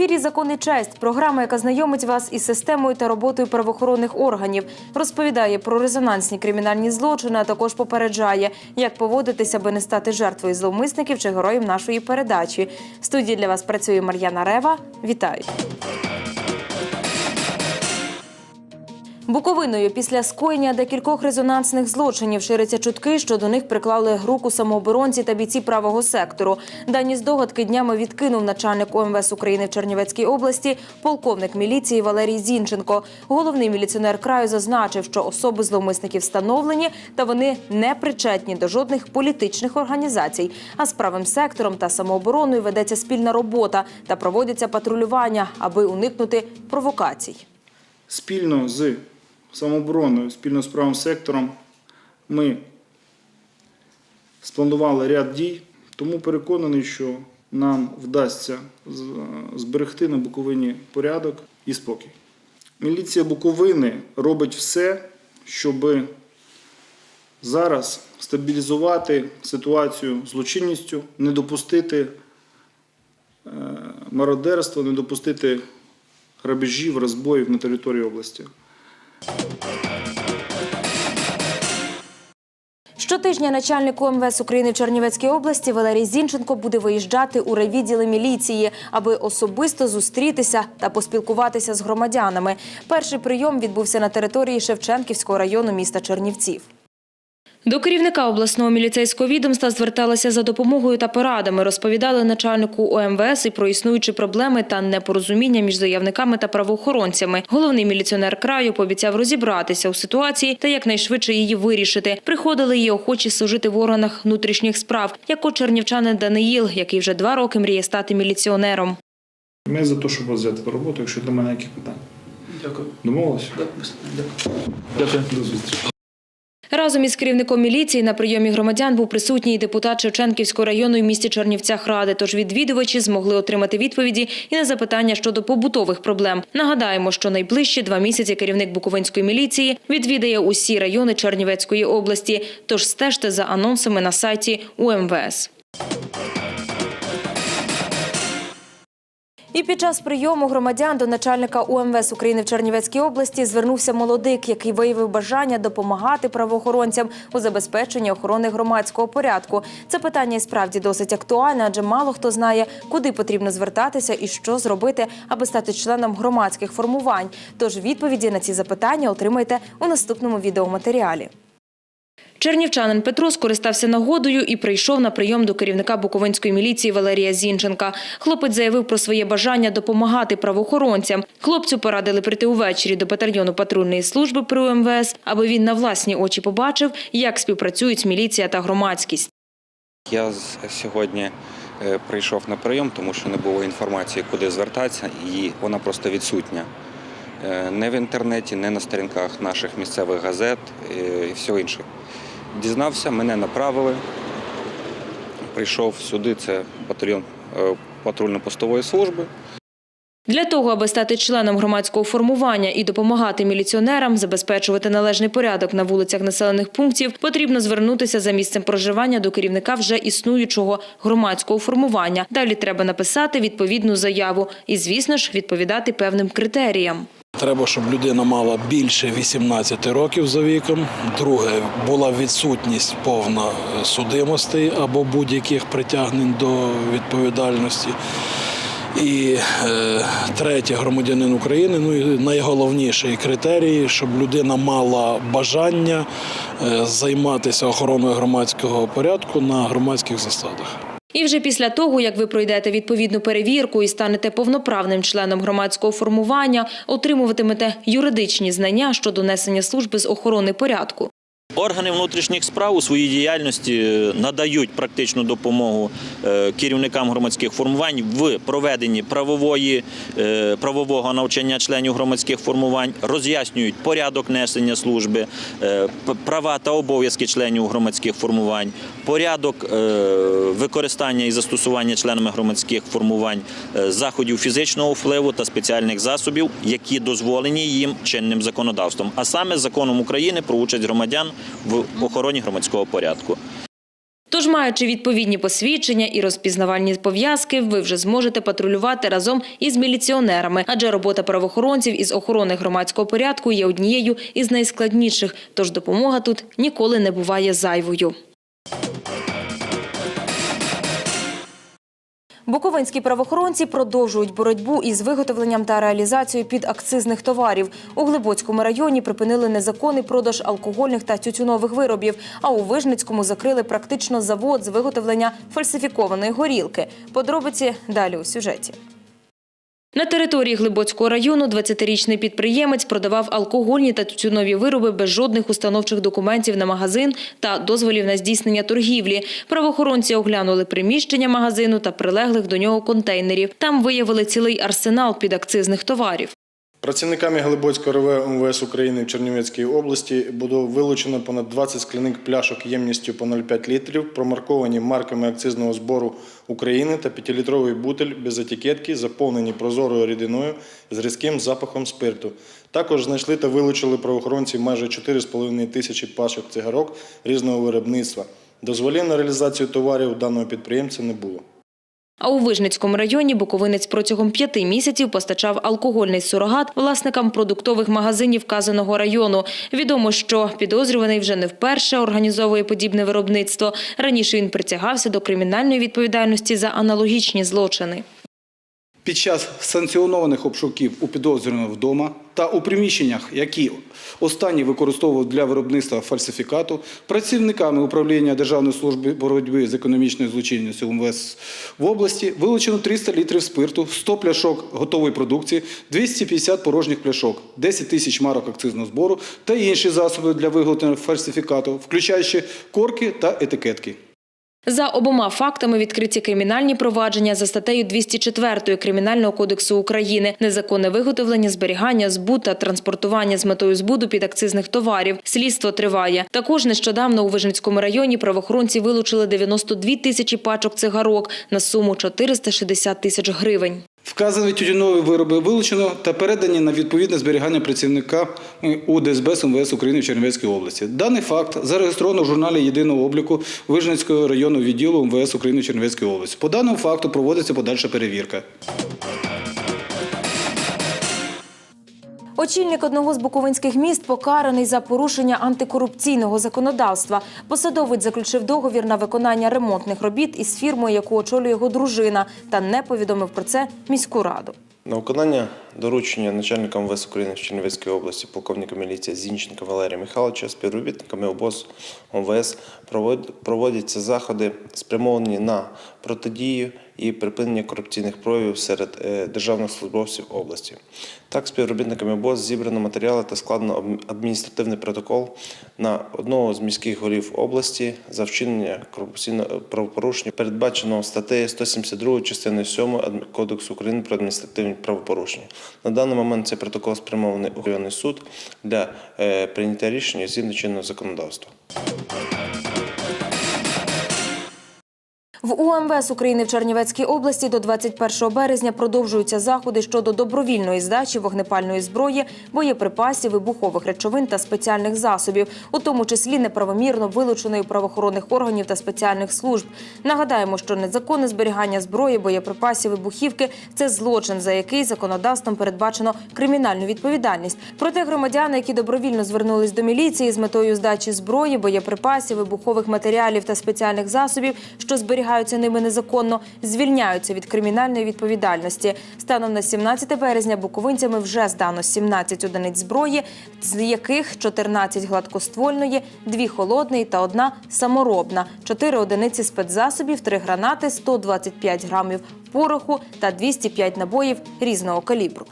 Ефірі «Закон і честь» – програма, яка знайомить вас із системою та роботою правоохоронних органів, розповідає про резонансні кримінальні злочини, а також попереджає, як поводитися, аби не стати жертвою зловмисників чи героєм нашої передачі. В студії для вас працює Мар'яна Рева. Вітаю! Буковиною після скоєння декількох резонансних злочинів ширяться чутки, що до них приклали руку самооборонці та бійці правого сектору. Дані здогадки днями відкинув начальник ОМВС України в Чернівецькій області, полковник міліції Валерій Зінченко. Головний міліціонер краю зазначив, що особи зловмисників встановлені та вони не причетні до жодних політичних організацій. А з правим сектором та самообороною ведеться спільна робота та проводяться патрулювання, аби уникнути провокацій. Спільно з самообороною, спільно з правим сектором ми спланували ряд дій, тому переконаний, що нам вдасться зберегти на Буковині порядок і спокій. Міліція Буковини робить все, щоб зараз стабілізувати ситуацію злочинністю, не допустити е, мародерства, не допустити грабежів, розбоїв на території області. Щотижня начальник ОМВС України в Чернівецькій області Валерій Зінченко буде виїжджати у райвідділи міліції, аби особисто зустрітися та поспілкуватися з громадянами. Перший прийом відбувся на території Шевченківського району міста Чернівців. До керівника обласного міліцейського відомства зверталися за допомогою та порадами. Розповідали начальнику ОМВС і про існуючі проблеми та непорозуміння між заявниками та правоохоронцями. Головний міліціонер краю пообіцяв розібратися у ситуації та якнайшвидше її вирішити. Приходили і охочі служити в органах внутрішніх справ, як от чернівчанин Даниїл, який вже два роки мріє стати міліціонером. Ми за те, щоб взяти роботу, якщо до мене які питання. Дякую. Домовилися? Дякую. До зустрічі. Разом із керівником міліції на прийомі громадян був присутній депутат Шевченківського району в місті Чернівцях Ради. Тож відвідувачі змогли отримати відповіді і на запитання щодо побутових проблем. Нагадаємо, що найближчі два місяці керівник Буковинської міліції відвідає усі райони Чернівецької області. Тож стежте за анонсами на сайті УМВС. І під час прийому громадян до начальника УМВС України в Чернівецькій області звернувся молодик, який виявив бажання допомагати правоохоронцям у забезпеченні охорони громадського порядку. Це питання і справді досить актуальне, адже мало хто знає, куди потрібно звертатися і що зробити, аби стати членом громадських формувань. Тож відповіді на ці запитання отримайте у наступному відеоматеріалі. Чернівчанин Петро скористався нагодою і прийшов на прийом до керівника Буковинської міліції Валерія Зінченка. Хлопець заявив про своє бажання допомагати правоохоронцям. Хлопцю порадили прийти увечері до батальйону патрульної служби при УМВС, аби він на власні очі побачив, як співпрацюють міліція та громадськість. Я сьогодні е, прийшов на прийом, тому що не було інформації, куди звертатися, і вона просто відсутня. Е, Не в інтернеті, не на сторінках наших місцевих газет е, і все інше. Дізнався, мене направили. Прийшов сюди, це батальйон е, патрульно-постової служби. Для того, аби стати членом громадського формування і допомагати міліціонерам забезпечувати належний порядок на вулицях населених пунктів, потрібно звернутися за місцем проживання до керівника вже існуючого громадського формування. Далі треба написати відповідну заяву і, звісно ж, відповідати певним критеріям. Треба, щоб людина мала більше 18 років за віком. Друге, була відсутність повна е, судимостей або будь-яких притягнень до відповідальності. І е, третє громадянин України. Ну і найголовніший критерій, щоб людина мала бажання е, займатися охороною громадського порядку на громадських засадах. І вже після того, як ви пройдете відповідну перевірку і станете повноправним членом громадського формування, отримуватимете юридичні знання щодо несення служби з охорони порядку. Органи внутрішніх справ у своїй діяльності е, надають практичну допомогу е, керівникам громадських формувань в проведенні правової, е, правового навчання членів громадських формувань, роз'яснюють порядок несення служби, права та обов'язки членів громадських формувань, порядок використання і застосування членами громадських формувань заходів фізичного впливу та спеціальних засобів, які дозволені їм чинним законодавством, а саме законом України про участь громадян в охороні громадського порядку. Тож, маючи відповідні посвідчення і розпізнавальні пов'язки, ви вже зможете патрулювати разом із міліціонерами, адже робота правоохоронців із охорони громадського порядку є однією із найскладніших. Тож допомога тут ніколи не буває зайвою. Буковинські правоохоронці продовжують боротьбу із виготовленням та реалізацією підакцизних товарів. У Глибоцькому районі припинили незаконний продаж алкогольних та тютюнових виробів, а у Вижницькому закрили практично завод з виготовлення фальсифікованої горілки. Подробиці далі у сюжеті. На території Глибоцького району 20-річний підприємець продавав алкогольні та тютюнові вироби без жодних установчих документів на магазин та дозволів на здійснення торгівлі. Правоохоронці оглянули приміщення магазину та прилеглих до нього контейнерів. Там виявили цілий арсенал підакцизних товарів. Працівниками Глибоцького РВ МВС України в Чернівецькій області було вилучено понад 20 скляних пляшок ємністю по 0,5 літрів, промарковані марками акцизного збору України та 5-літровий бутель без етикетки, заповнені прозорою рідиною з різким запахом спирту. Також знайшли та вилучили правоохоронці майже 4,5 тисячі пачок цигарок різного виробництва. Дозволів на реалізацію товарів даного підприємця не було. А у Вижницькому районі Буковинець протягом п'яти місяців постачав алкогольний сурогат власникам продуктових магазинів вказаного району. Відомо, що підозрюваний вже не вперше організовує подібне виробництво. Раніше він притягався до кримінальної відповідальності за аналогічні злочини. Під час санкціонованих обшуків у підозрюваного вдома та у приміщеннях, які останні використовував для виробництва фальсифікату, працівниками управління Державної служби боротьби з економічною злочинністю МВС в області вилучено 300 літрів спирту, 100 пляшок готової продукції, 250 порожніх пляшок, 10 тисяч марок акцизного збору та інші засоби для виготовлення фальсифікату, включаючи корки та етикетки. За обома фактами відкриті кримінальні провадження за статтею 204 Кримінального кодексу України незаконне виготовлення, зберігання, збут та транспортування з метою збуду підакцизних товарів. Слідство триває. Також нещодавно у Вижницькому районі правоохоронці вилучили 92 тисячі пачок цигарок на суму 460 тисяч гривень. Вказані тютюнові вироби вилучено та передані на відповідне зберігання працівника УДСБ СМВС МВС України в Чернівецькій області. Даний факт зареєстровано в журналі єдиного обліку Вижницького районного відділу МВС України в Чернівецькій області. По даному факту проводиться подальша перевірка. Очільник одного з буковинських міст покараний за порушення антикорупційного законодавства. Посадовець заключив договір на виконання ремонтних робіт із фірмою, яку очолює його дружина, та не повідомив про це міську раду. На виконання доручення начальника МВС України в Чернівецькій області, полковника міліції Зінченка Валерія Михайловича, співробітниками ОБОЗ МВС провод- проводяться заходи, спрямовані на протидію і припинення корупційних проявів серед е, державних службовців області. Так, співробітниками ОБОЗ зібрано матеріали та складено адміністративний протокол на одного з міських голів області за вчинення корупційного правопорушення, передбаченого статтею 172 частиною 7 Адм- Кодексу України про адміністративні правопорушення. На даний момент цей протокол спрямований у районний суд для е, прийняття рішення згідно чинного законодавства. В УМВС України в Чернівецькій області до 21 березня продовжуються заходи щодо добровільної здачі вогнепальної зброї, боєприпасів, вибухових речовин та спеціальних засобів, у тому числі неправомірно вилученої правоохоронних органів та спеціальних служб. Нагадаємо, що незаконне зберігання зброї, боєприпасів, вибухівки це злочин, за який законодавством передбачено кримінальну відповідальність. Проте громадяни, які добровільно звернулись до міліції з метою здачі зброї, боєприпасів, вибухових матеріалів та спеціальних засобів, що зберігаються ними незаконно, звільняються від кримінальної відповідальності. Станом на 17 березня буковинцями вже здано 17 одиниць зброї, з яких 14 гладкоствольної, 2 холодної та одна саморобна, 4 одиниці спецзасобів, 3 гранати, 125 грамів пороху та 205 набоїв різного калібру.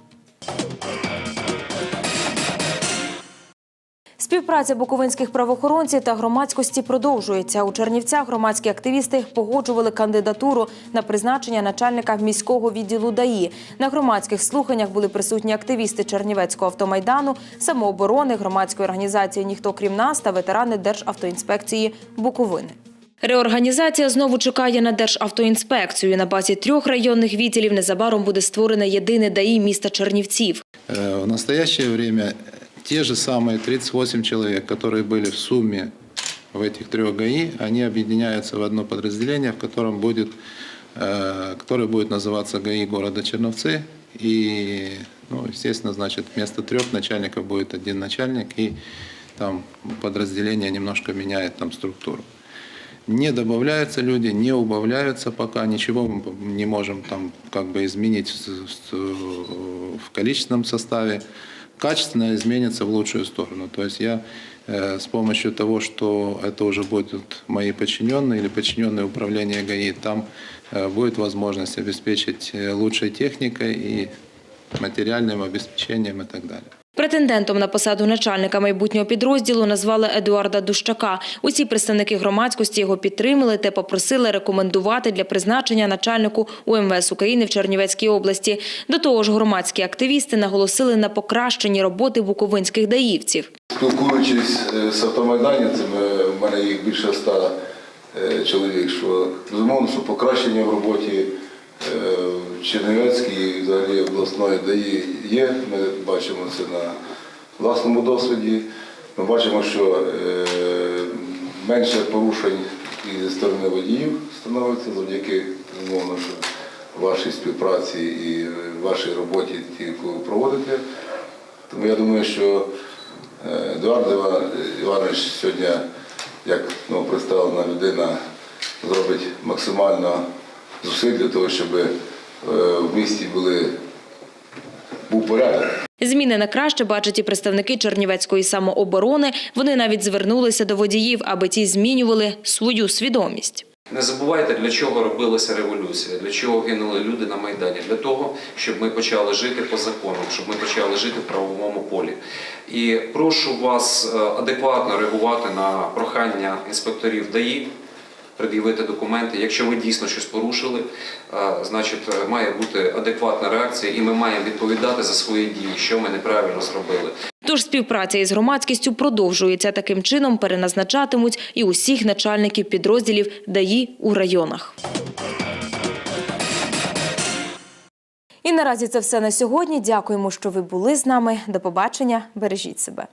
Співпраця буковинських правоохоронців та громадськості продовжується. У Чернівцях громадські активісти погоджували кандидатуру на призначення начальника міського відділу ДАІ. На громадських слуханнях були присутні активісти Чернівецького автомайдану, самооборони, громадської організації Ніхто крім нас та ветерани Державтоінспекції Буковини. Реорганізація знову чекає на Державтоінспекцію. На базі трьох районних відділів незабаром буде створене єдине ДАІ міста Чернівців. Э, В настоящее время те же самые 38 человек, которые были в сумме в этих трех ГАИ, они объединяются в одно подразделение, в котором будет, э, которое будет называться ГАИ города Черновцы. И, ну, естественно, значит, вместо трех начальников будет один начальник, и там подразделение немножко меняет там структуру. Не добавляются люди, не убавляются пока, ничего мы не можем там как бы изменить в, количественном составе. Качественно изменится в лучшую сторону. То есть я э, с помощью того, что это уже будут мои подчиненные или подчиненные управления ГАИ, там э, будет возможность обеспечить э, лучшей техникой и материальным обеспечением и так далее. Претендентом на посаду начальника майбутнього підрозділу назвали Едуарда Дущака. Усі представники громадськості його підтримали та попросили рекомендувати для призначення начальнику УМВС України в Чернівецькій області. До того ж, громадські активісти наголосили на покращенні роботи буковинських даївців. Спілкуючись е, з автомайданівцями, в мене їх більше ста е, чоловік, що безумовно, що покращення в роботі е, Чернівецькій і взагалі обласної ДАІ є. Ми бачимо це на власному досвіді. Ми бачимо, що е, менше порушень і зі сторони водіїв становиться завдяки безумовно, що вашій співпраці і вашій роботі, яку ви проводите. Тому я думаю, що е, Едуард Іванович сьогодні, як ну, представлена людина, зробить максимально зусиль для того, щоб в місті були, був порядок. Зміни на краще бачать і представники Чернівецької самооборони. Вони навіть звернулися до водіїв, аби ті змінювали свою свідомість. Не забувайте, для чого робилася революція, для чого гинули люди на Майдані. Для того, щоб ми почали жити по закону, щоб ми почали жити в правовому полі. І прошу вас е, адекватно реагувати на прохання інспекторів ДАІ, пред'явити документи. Якщо ви дійсно щось порушили, е, значить е, має бути адекватна реакція, і ми маємо відповідати за свої дії, що ми неправильно зробили. Тож співпраця із громадськістю продовжується. Таким чином переназначатимуть і усіх начальників підрозділів ДАІ у районах. І наразі це все на сьогодні. Дякуємо, що ви були з нами. До побачення. Бережіть себе.